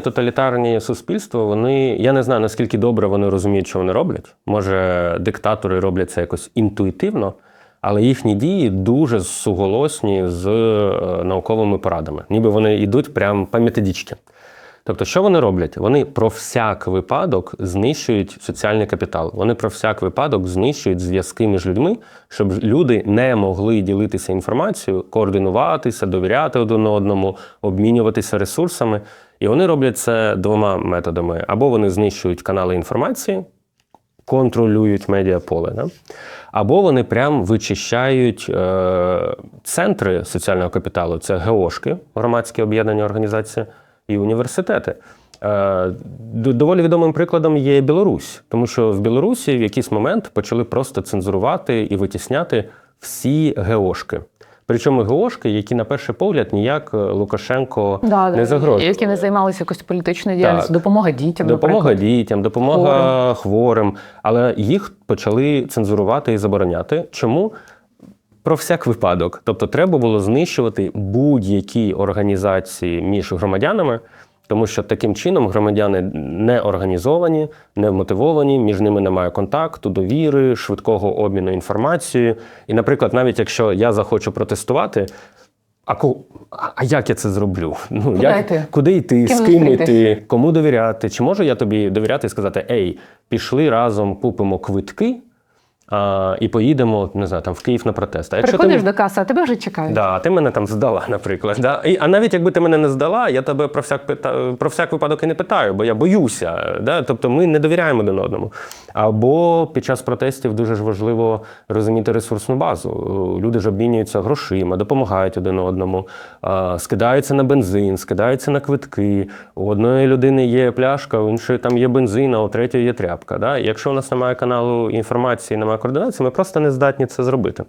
Тоталітарні суспільства, вони я не знаю наскільки добре вони розуміють, що вони роблять. Може, диктатори роблять це якось інтуїтивно, але їхні дії дуже суголосні з е, науковими порадами, ніби вони йдуть прямо по. Тобто, що вони роблять? Вони про всяк випадок знищують соціальний капітал. Вони про всяк випадок знищують зв'язки між людьми, щоб люди не могли ділитися інформацією, координуватися, довіряти один одному, обмінюватися ресурсами. І вони роблять це двома методами: або вони знищують канали інформації, контролюють медіаполе, да? або вони прям вичищають е, центри соціального капіталу. Це ГОшки, громадські об'єднання організації, і університети. Е, Доволі відомим прикладом є Білорусь, тому що в Білорусі в якийсь момент почали просто цензурувати і витісняти всі ГОшки. Причому ГОшки, які на перший погляд ніяк е, Лукашенко Да, не да, загрожують. які не займалися якоюсь політичною діяльністю, допомога дітям, Допомога наприклад. дітям, допомога хворим. Але їх почали цензурувати і забороняти. Чому? Про всяк випадок. Тобто, треба було знищувати будь-які організації між громадянами, тому що таким чином громадяни не організовані, не мотивовані, між ними немає контакту, довіри, швидкого обміну інформацією. І, наприклад, навіть якщо я захочу протестувати. А, ко- а- а як я це зроблю? Ну, Куди як, йти? Куди йти? Ким з ким йти? Кому довіряти? Чи можу я тобі довіряти і сказати: Ей, пішли разом, купимо квитки а, і поїдемо, не знаю, там в Київ на протест. А якщо Приходиш ти, до каси, а тебе вже чекають. да, ти мене там здала, наприклад. Да? І, а навіть якби ти мене не здала, я тебе про всяк пита, про всяк випадок і не питаю, бо я боюся. Да? Тобто ми не довіряємо один одному. Або під час протестів дуже ж важливо розуміти ресурсну базу. Люди ж обмінюються грошима, допомагають один одному, а, скидаються на бензин, скидаються на квитки. У одної людини є пляшка, у іншої там є бензин, а у третьої є тряпка. Да? І якщо у нас немає каналу інформації, немає координації, ми просто не здатні це зробити.